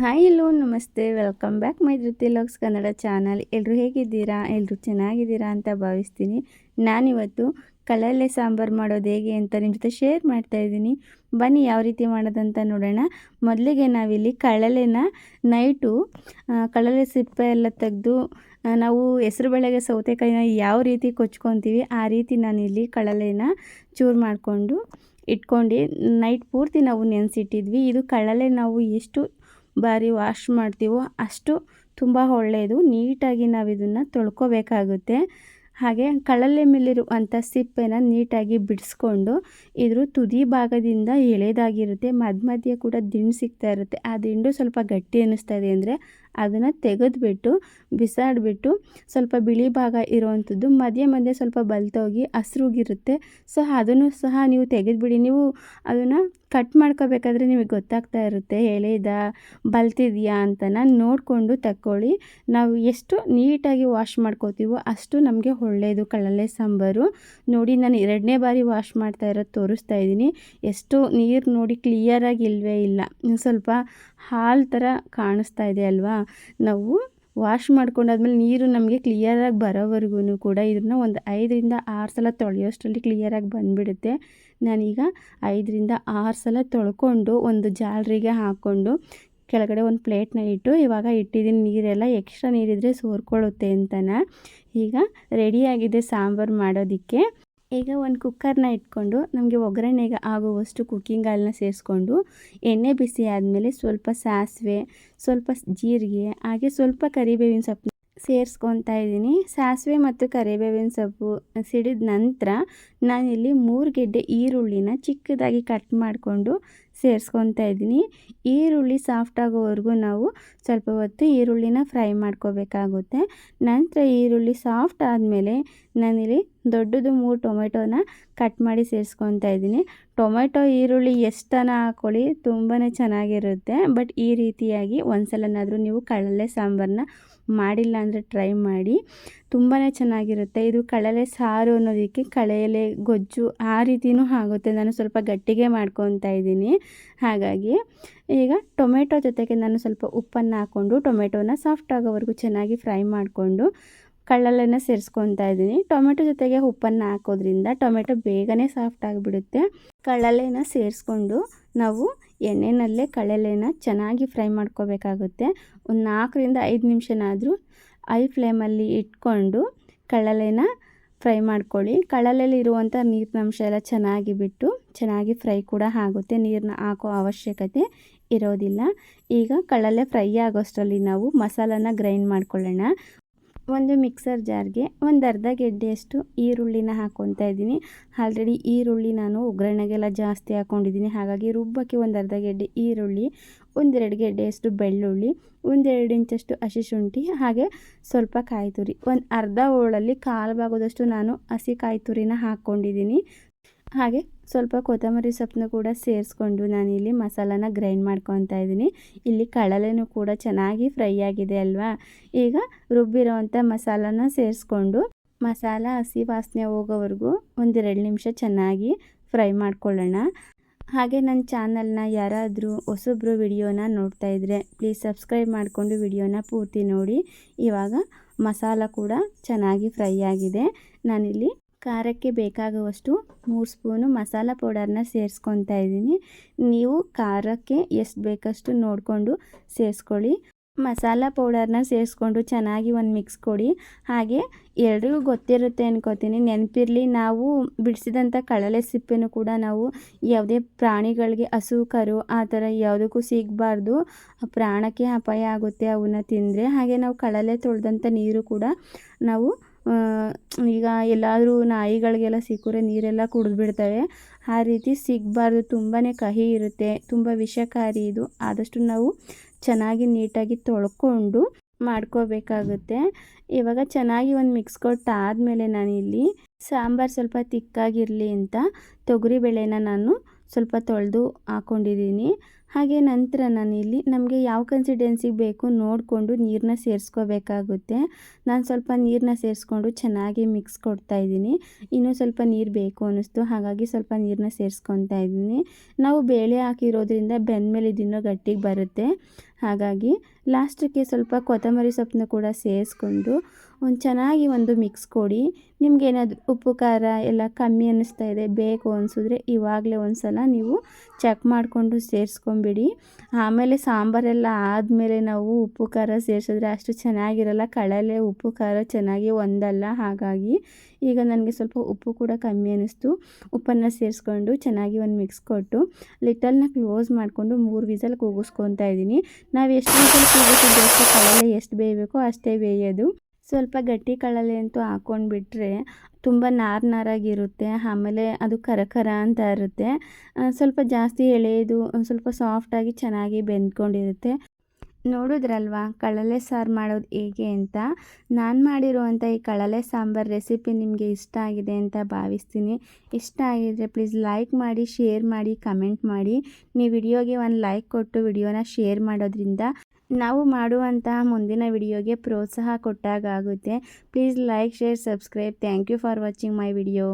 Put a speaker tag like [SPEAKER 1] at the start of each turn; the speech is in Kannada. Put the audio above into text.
[SPEAKER 1] ಹಾಯ್ ಎಲ್ಲೋ, ನಮಸ್ತೆ. Welcome back my vlogs Kannada channel ಎಲ್ಲರೂ ಹೇಗಿದ್ದೀರಾ? ಎಲ್ಲರೂ ಚೆನ್ನಾಗಿದ್ದೀರಾ ಅಂತ ಭಾವಿಸ್ತೀನಿ. ನಾನಿವತ್ತು ಕಳಲೆ ಸಾಂಬಾರು ಮಾಡೋದು ಹೇಗೆ ಅಂತ ನಿಮ್ಮ ಜೊತೆ ಶೇರ್ ಮಾಡ್ತಾ ಇದ್ದೀನಿ. ಬನ್ನಿ, ಯಾವ ರೀತಿ ಮಾಡೋದಂತ ನೋಡೋಣ. ಮೊದಲಿಗೆ ನಾವಿಲ್ಲಿ ಕಳಲೆನ ನೈಟು ಕಳಲೆ ಸಿಪ್ಪೆ ಎಲ್ಲ ತೆಗೆದು ನಾವು ಹೆಸರು ಬೆಳೆಗೆ ಸೌತೆಕಾಯಿನ ಯಾವ ರೀತಿ ಕೊಚ್ಕೊತೀವಿ, ಆ ರೀತಿ ನಾನಿಲ್ಲಿ ಕಳಲೆನ ಚೂರು ಮಾಡಿಕೊಂಡು ಇಟ್ಕೊಂಡು ನೈಟ್ ಪೂರ್ತಿ ನಾವು ನೆನೆಸಿಟ್ಟಿದ್ವಿ. ಇದು ಕಳಲೆ ನಾವು ಎಷ್ಟು ಬಾರಿ ವಾಶ್ ಮಾಡ್ತೀವೋ ಅಷ್ಟು ತುಂಬ ಒಳ್ಳೆಯದು. ನೀಟಾಗಿ ನಾವು ಇದನ್ನು ತೊಳ್ಕೊಬೇಕಾಗುತ್ತೆ. ಹಾಗೆ ಕಳಲೆ ಮೇಲಿರುವಂಥ ಸಿಪ್ಪೆನ ನೀಟಾಗಿ ಬಿಡಿಸ್ಕೊಂಡು ಇದ್ರ ತುದಿ ಭಾಗದಿಂದ ಎಳೆದಾಗಿರುತ್ತೆ. ಮಧ್ಯ ಮಧ್ಯೆ ಕೂಡ ದಿಂಡು ಸಿಗ್ತಾ ಇರುತ್ತೆ. ಆ ದಿಂಡು ಸ್ವಲ್ಪ ಗಟ್ಟಿ ಅನ್ನಿಸ್ತಾ ಇದೆ ಅಂದರೆ ಅದನ್ನು ತೆಗೆದುಬಿಟ್ಟು, ಬಿಸಾಡಿಬಿಟ್ಟು ಸ್ವಲ್ಪ ಬಿಳಿ ಭಾಗ ಇರುವಂಥದ್ದು, ಮಧ್ಯೆ ಮಧ್ಯೆ ಸ್ವಲ್ಪ ಬಲ್ತೋಗಿ ಹಸ್ರುಗಿರುತ್ತೆ. ಸೊ, ಅದನ್ನು ಸಹ ನೀವು ತೆಗೆದುಬಿಡಿ. ನೀವು ಅದನ್ನು ಕಟ್ ಮಾಡ್ಕೋಬೇಕಾದ್ರೆ ನಿಮಗೆ ಗೊತ್ತಾಗ್ತಾ ಇರುತ್ತೆ, ಎಳೆದ, ಬಲ್ತಿದೆಯಾ ಅಂತನ ನೋಡಿಕೊಂಡು ತಕ್ಕೊಳ್ಳಿ. ನಾವು ಎಷ್ಟು ನೀಟಾಗಿ ವಾಶ್ ಮಾಡ್ಕೋತೀವೋ ಅಷ್ಟು ನಮಗೆ ಒಳ್ಳೆಯದು ಕಳಲೆ ಸಾಂಬಾರು ನೋಡಿ, ನಾನು ಎರಡನೇ ಬಾರಿ ವಾಶ್ ಮಾಡ್ತಾ ಇರೋದು ತೋರಿಸ್ತಾ ಇದ್ದೀನಿ. ಎಷ್ಟು ನೀರು ನೋಡಿ ಕ್ಲಿಯರಾಗಿ ಇಲ್ಲವೇ ಇಲ್ಲ. ಸ್ವಲ್ಪ ಹಾಲು ಥರ ಕಾಣಿಸ್ತಾ ಇದೆ ಅಲ್ವಾ? ನಾವು ವಾಶ್ ಮಾಡ್ಕೊಂಡಾದ್ಮೇಲೆ ನೀರು ನಮಗೆ ಕ್ಲಿಯರಾಗಿ ಬರೋವರೆಗೂ ಕೂಡ ಇದನ್ನು ಒಂದು ಐದರಿಂದ ಆರು ಸಲ ತೊಳೆಯೋಷ್ಟರಲ್ಲಿ ಕ್ಲಿಯರಾಗಿ ಬಂದುಬಿಡುತ್ತೆ. ನಾನೀಗ ಐದರಿಂದ ಆರು ಸಲ ತೊಳ್ಕೊಂಡು ಒಂದು ಜಾಲರಿಗೆ ಹಾಕ್ಕೊಂಡು ಕೆಳಗಡೆ ಒಂದು ಪ್ಲೇಟ್ನ ಇಟ್ಟು ಇವಾಗ ಇಟ್ಟಿದ್ದೀನಿ. ನೀರೆಲ್ಲ ಎಕ್ಸ್ಟ್ರಾ ನೀರಿದ್ರೆ ಸೋರ್ಕೊಳ್ಳುತ್ತೆ ಅಂತನ. ಈಗ ರೆಡಿಯಾಗಿದೆ ಸಾಂಬಾರು ಮಾಡೋದಕ್ಕೆ. ಈಗ ಒಂದು ಕುಕ್ಕರ್ನ ಇಟ್ಕೊಂಡು ನಮಗೆ ಒಗ್ಗರಣೆಗೆ ಆಗುವಷ್ಟು ಕುಕ್ಕಿಂಗ್ ಆಯಿಲ್ನ ಸೇರಿಸ್ಕೊಂಡು ಎಣ್ಣೆ ಬಿಸಿ ಆದಮೇಲೆ ಸ್ವಲ್ಪ ಸಾಸಿವೆ, ಸ್ವಲ್ಪ ಜೀರಿಗೆ, ಹಾಗೆ ಸ್ವಲ್ಪ ಕರಿಬೇವಿನ ಸೊಪ್ಪು ಸೇರಿಸ್ಕೊತಾ ಇದ್ದೀನಿ. ಸಾಸಿವೆ ಮತ್ತು ಕರಿಬೇವಿನ ಸೊಪ್ಪು ಸಿಡಿದ ನಂತರ ನಾನಿಲ್ಲಿ ಮೂರು ಗೆಡ್ಡೆ ಈರುಳ್ಳಿನ ಚಿಕ್ಕದಾಗಿ ಕಟ್ ಮಾಡಿಕೊಂಡು ಸೇರಿಸ್ಕೊತಾ ಇದ್ದೀನಿ. ಈರುಳ್ಳಿ ಸಾಫ್ಟ್ ಆಗೋವರೆಗೂ ನಾವು ಸ್ವಲ್ಪ ಹೊತ್ತು ಈರುಳ್ಳಿನ ಫ್ರೈ ಮಾಡ್ಕೋಬೇಕಾಗುತ್ತೆ. ನಂತರ ಈರುಳ್ಳಿ ಸಾಫ್ಟ್ ಆದಮೇಲೆ ನಾನಿಲ್ಲಿ ದೊಡ್ಡದು ಮೂರು ಟೊಮೆಟೊನ ಕಟ್ ಮಾಡಿ ಸೇರಿಸ್ಕೊತಾ ಇದ್ದೀನಿ. ಟೊಮೆಟೊ, ಈರುಳ್ಳಿ ಎಷ್ಟನ ಹಾಕ್ಕೊಳ್ಳಿ ತುಂಬಾ ಚೆನ್ನಾಗಿರುತ್ತೆ. ಬಟ್ ಈ ರೀತಿಯಾಗಿ ಒಂದ್ಸಲನಾದರೂ ನೀವು ಕಡಲೆ ಸಾಂಬಾರನ್ನ ಮಾಡಿಲ್ಲ ಅಂದರೆ ಟ್ರೈ ಮಾಡಿ. ತುಂಬಾ ಚೆನ್ನಾಗಿರುತ್ತೆ. ಇದು ಕಳಲೆ ಸಾರು ಅನ್ನೋದಕ್ಕೆ ಕಳೆಯಲೆ ಗೊಜ್ಜು ಆ ರೀತಿಯೂ ಆಗುತ್ತೆ. ನಾನು ಸ್ವಲ್ಪ ಗಟ್ಟಿಗೆ ಮಾಡ್ಕೊತಾ ಇದ್ದೀನಿ. ಹಾಗಾಗಿ ಈಗ ಟೊಮೆಟೊ ಜೊತೆಗೆ ನಾನು ಸ್ವಲ್ಪ ಉಪ್ಪನ್ನು ಹಾಕ್ಕೊಂಡು ಟೊಮೆಟೊನ ಸಾಫ್ಟ್ ಆಗೋವರೆಗೂ ಚೆನ್ನಾಗಿ ಫ್ರೈ ಮಾಡಿಕೊಂಡು ಕಳ್ಳಲೆನ ಸೇರಿಸ್ಕೊತಾ ಇದ್ದೀನಿ. ಟೊಮೆಟೊ ಜೊತೆಗೆ ಉಪ್ಪನ್ನು ಹಾಕೋದ್ರಿಂದ ಟೊಮೆಟೊ ಬೇಗನೆ ಸಾಫ್ಟ್ ಆಗಿಬಿಡುತ್ತೆ. ಕಳ್ಳಲೆನ ಸೇರಿಸ್ಕೊಂಡು ನಾವು ಎಣ್ಣೆನಲ್ಲೇ ಕಳಲೆನ ಚೆನ್ನಾಗಿ ಫ್ರೈ ಮಾಡ್ಕೋಬೇಕಾಗುತ್ತೆ. ಒಂದು ನಾಲ್ಕರಿಂದ ಐದು ನಿಮಿಷನಾದರೂ ಐ ಫ್ಲೇಮಲ್ಲಿ ಇಟ್ಕೊಂಡು ಕಳಲೆನ ಫ್ರೈ ಮಾಡ್ಕೊಳ್ಳಿ. ಕಳಲೆಯಲ್ಲಿ ಇರುವಂಥ ನೀರಿನಂಶ ಎಲ್ಲ ಚೆನ್ನಾಗಿ ಬಿಟ್ಟು ಚೆನ್ನಾಗಿ ಫ್ರೈ ಕೂಡ ಆಗುತ್ತೆ. ನೀರನ್ನ ಹಾಕೋ ಅವಶ್ಯಕತೆ ಇರೋದಿಲ್ಲ. ಈಗ ಕಳಲೆ ಫ್ರೈ ಆಗೋಷ್ಟರಲ್ಲಿ ನಾವು ಮಸಾಲನ ಗ್ರೈಂಡ್ ಮಾಡ್ಕೊಳ್ಳೋಣ. ಒಂದು ಮಿಕ್ಸರ್ ಜಾರ್ಗೆ ಒಂದು ಅರ್ಧ ಗೆಡ್ಡೆಯಷ್ಟು ಈರುಳ್ಳಿನ ಹಾಕ್ಕೊತಾ ಇದ್ದೀನಿ. ಆಲ್ರೆಡಿ ಈರುಳ್ಳಿ ನಾನು ಒಗ್ಗರಣೆಗೆಲ್ಲ ಜಾಸ್ತಿ ಹಾಕ್ಕೊಂಡಿದ್ದೀನಿ ಹಾಗಾಗಿ ರುಬ್ಬಕ್ಕೆ ಒಂದು ಅರ್ಧ ಗೆಡ್ಡೆ ಈರುಳ್ಳಿ, ಒಂದೆರಡು ಗೆಡ್ಡೆಯಷ್ಟು ಬೆಳ್ಳುಳ್ಳಿ, ಒಂದೆರಡು ಇಂಚಷ್ಟು ಹಸಿ ಶುಂಠಿ, ಹಾಗೆ ಸ್ವಲ್ಪ ಕಾಯಿ ತುರಿ ಒಂದು ಅರ್ಧ ಹೋಳಲ್ಲಿ ಕಾಲು ಭಾಗದಷ್ಟು ನಾನು ಹಸಿ ಕಾಯಿ ತುರಿನ ಹಾಕ್ಕೊಂಡಿದ್ದೀನಿ ಹಾಗೆ ಸ್ವಲ್ಪ ಕೊತ್ತಂಬರಿ ಸೊಪ್ಪನ್ನು ಕೂಡ ಸೇರಿಸ್ಕೊಂಡು ನಾನಿಲ್ಲಿ ಮಸಾಲಾನ ಗ್ರೈಂಡ್ ಮಾಡ್ಕೊತಾ ಇದ್ದೀನಿ. ಇಲ್ಲಿ ಕಳಲೆನೂ ಕೂಡ ಚೆನ್ನಾಗಿ ಫ್ರೈ ಆಗಿದೆ ಅಲ್ವಾ? ಈಗ ರುಬ್ಬಿರೋವಂಥ ಮಸಾಲಾನ ಸೇರಿಸ್ಕೊಂಡು ಮಸಾಲ, ಹಸಿ ವಾಸನೆ ಹೋಗೋವರೆಗೂ ಒಂದೆರಡು ನಿಮಿಷ ಚೆನ್ನಾಗಿ ಫ್ರೈ ಮಾಡ್ಕೊಳ್ಳೋಣ. ಹಾಗೆ ನನ್ನ ಚಾನಲ್ನ ಯಾರಾದರೂ ಹೊಸೊಬ್ಬರು ವಿಡಿಯೋನ ನೋಡ್ತಾ ಇದ್ದರೆ ಪ್ಲೀಸ್ ಸಬ್ಸ್ಕ್ರೈಬ್ ಮಾಡಿಕೊಂಡು ವಿಡಿಯೋನ ಪೂರ್ತಿ ನೋಡಿ. ಇವಾಗ ಮಸಾಲ ಕೂಡ ಚೆನ್ನಾಗಿ ಫ್ರೈ ಆಗಿದೆ. ನಾನಿಲ್ಲಿ ಖಾರಕ್ಕೆ ಬೇಕಾಗುವಷ್ಟು ಮೂರು ಸ್ಪೂನು ಮಸಾಲ ಪೌಡರ್ನ ಸೇರಿಸ್ಕೊತಾ ಇದ್ದೀನಿ. ನೀವು ಖಾರಕ್ಕೆ ಎಷ್ಟು ಬೇಕಷ್ಟು ನೋಡಿಕೊಂಡು ಸೇರಿಸ್ಕೊಳ್ಳಿ. ಮಸಾಲ ಪೌಡರ್ನ ಸೇರಿಸ್ಕೊಂಡು ಚೆನ್ನಾಗಿ ಒಂದು ಮಿಕ್ಸ್ ಕೊಡಿ. ಹಾಗೆ ಎಲ್ರಿಗೂ ಗೊತ್ತಿರುತ್ತೆ ಅನ್ಕೋತೀನಿ. ನೆನಪಿರಲಿ, ನಾವು ಬಿಡಿಸಿದಂಥ ಕಳಲೆ ಸಿಪ್ಪೆನೂ ಕೂಡ ನಾವು ಯಾವುದೇ ಪ್ರಾಣಿಗಳಿಗೆ ಹಸು ಕರು ಆ ಥರ ಯಾವುದಕ್ಕೂ ಸಿಗಬಾರ್ದು. ಪ್ರಾಣಕ್ಕೆ ಅಪಾಯ ಆಗುತ್ತೆ, ಅವನ್ನ ತಿಂದರೆ. ಹಾಗೆ ನಾವು ಕಳಲೆ ತೊಳೆದಂಥ ನೀರು ಕೂಡ ನಾವು ಈಗ ಎಲ್ಲಾದರೂ ನಾಯಿಗಳಿಗೆಲ್ಲ ಸಿಕ್ಕರೆ ನೀರೆಲ್ಲ ಕುಡಿದ್ಬಿಡ್ತವೆ. ಆ ರೀತಿ ಸಿಗಬಾರ್ದು. ತುಂಬಾ ಕಹಿ ಇರುತ್ತೆ. ತುಂಬ ವಿಷಕಾರಿ ಇದು. ಆದಷ್ಟು ನಾವು ಚೆನ್ನಾಗಿ ನೀಟಾಗಿ ತೊಳ್ಕೊಂಡು ಮಾಡ್ಕೋಬೇಕಾಗುತ್ತೆ. ಇವಾಗ ಚೆನ್ನಾಗಿ ಒಂದು ಮಿಕ್ಸ್ ಕೊಟ್ಟಾದಮೇಲೆ ನಾನಿಲ್ಲಿ ಸಾಂಬಾರು ಸ್ವಲ್ಪ ತಿಕ್ಕಾಗಿರಲಿ ಅಂತ ತೊಗರಿಬೇಳೆನ ನಾನು ಸ್ವಲ್ಪ ತೊಳೆದು ಹಾಕ್ಕೊಂಡಿದ್ದೀನಿ ಹಾಗೆ ನಂತರ ನಾನಿಲ್ಲಿ ನಮಗೆ ಯಾವ ಕನ್ಸಿಡೆನ್ಸಿಗೆ ಬೇಕು ನೋಡಿಕೊಂಡು ನೀರನ್ನ ಸೇರಿಸ್ಕೋಬೇಕಾಗುತ್ತೆ. ನಾನು ಸ್ವಲ್ಪ ನೀರನ್ನ ಸೇರಿಸ್ಕೊಂಡು ಚೆನ್ನಾಗಿ ಮಿಕ್ಸ್ ಕೊಡ್ತಾ ಇದ್ದೀನಿ. ಇನ್ನೂ ಸ್ವಲ್ಪ ನೀರು ಬೇಕು ಅನ್ನಿಸ್ತು, ಹಾಗಾಗಿ ಸ್ವಲ್ಪ ನೀರನ್ನ ಸೇರಿಸ್ಕೊತಾ ಇದ್ದೀನಿ. ನಾವು ಬೇಳೆ ಹಾಕಿರೋದ್ರಿಂದ ಬೆಂದಮೇಲೆ ಇದಿನ್ನೂ ಗಟ್ಟಿಗೆ ಬರುತ್ತೆ. ಹಾಗಾಗಿ ಲಾಸ್ಟಕ್ಕೆ ಸ್ವಲ್ಪ ಕೊತ್ತಂಬರಿ ಸೊಪ್ಪನ್ನ ಕೂಡ ಸೇರಿಸ್ಕೊಂಡು ಒಂದು ಚೆನ್ನಾಗಿ ಒಂದು ಮಿಕ್ಸ್ ಕೊಡಿ. ನಿಮಗೇನಾದರೂ ಉಪ್ಪು, ಖಾರ ಎಲ್ಲ ಕಮ್ಮಿ ಅನ್ನಿಸ್ತಾ ಇದೆ, ಬೇಕು ಅನಿಸಿದ್ರೆ ಇವಾಗಲೇ ಒಂದು ಸಲ ನೀವು ಚೆಕ್ ಮಾಡಿಕೊಂಡು ಸೇರಿಸ್ಕೊಂಬಿಡಿ ಆಮೇಲೆ ಸಾಂಬಾರೆಲ್ಲ ಆದಮೇಲೆ ನಾವು ಉಪ್ಪು, ಖಾರ ಸೇರಿಸಿದ್ರೆ ಅಷ್ಟು ಚೆನ್ನಾಗಿರಲ್ಲ. ಕಳಲೆ ಉಪ್ಪು, ಖಾರ ಚೆನ್ನಾಗಿ ಒಂದಲ್ಲ. ಹಾಗಾಗಿ ಈಗ ನನಗೆ ಸ್ವಲ್ಪ ಉಪ್ಪು ಕೂಡ ಕಮ್ಮಿ ಅನ್ನಿಸ್ತು ಉಪ್ಪನ್ನು ಸೇರಿಸ್ಕೊಂಡು ಚೆನ್ನಾಗಿ ಒಂದು ಮಿಕ್ಸ್ ಕೊಟ್ಟು ಲಿಟಲ್ನ ಕ್ಲೋಸ್ ಮಾಡಿಕೊಂಡು ಮೂರು ವಿಸಲ್ ಕೂಗಿಸ್ಕೊತಾ ಇದ್ದೀನಿ. ನಾವು ಎಷ್ಟು ವಿಸಲ್ ಕೂಗಿಸಿದ್ರೆ ಅಷ್ಟು ಕಳಲೆ ಎಷ್ಟು ಬೇಯಬೇಕೋ ಅಷ್ಟೇ ಬೇಯೋದು. ಸ್ವಲ್ಪ ಗಟ್ಟಿ ಕಳಲೆ ಅಂತೂ ಹಾಕ್ಕೊಂಡು ಬಿಟ್ಟರೆ ತುಂಬ ನಾರು ನಾರಾಗಿರುತ್ತೆ ಆಮೇಲೆ ಅದು ಕರ ಕರ ಅಂತ ಇರುತ್ತೆ. ಸ್ವಲ್ಪ ಜಾಸ್ತಿ ಎಳೆಯೋದು ಸ್ವಲ್ಪ ಸಾಫ್ಟಾಗಿ ಚೆನ್ನಾಗಿ ಬೆಂದ್ಕೊಂಡಿರುತ್ತೆ. ನೋಡಿದ್ರಲ್ವಾ, ಕಳಲೆ ಸಾರು ಮಾಡೋದು ಹೇಗೆ ಅಂತ? ನಾನು ಮಾಡಿರುವಂಥ ಈ ಕಳಲೆ ಸಾಂಬಾರು ರೆಸಿಪಿ ನಿಮಗೆ ಇಷ್ಟ ಆಗಿದೆ ಅಂತ ಭಾವಿಸ್ತೀನಿ. ಇಷ್ಟ ಆಗಿದರೆ ಪ್ಲೀಸ್ ಲೈಕ್ ಮಾಡಿ, ಶೇರ್ ಮಾಡಿ, ಕಮೆಂಟ್ ಮಾಡಿ. ನೀವು ವಿಡಿಯೋಗೆ ಒಂದು ಲೈಕ್ ಕೊಟ್ಟು ವಿಡಿಯೋನ ಶೇರ್ ಮಾಡೋದ್ರಿಂದ ನಾವು ಮಾಡುವಂತಹ ಮುಂದಿನ ವಿಡಿಯೋಗೆ ಪ್ರೋತ್ಸಾಹ ಕೊಟ್ಟಾಗುತ್ತೆ please like share subscribe thank you for watching my video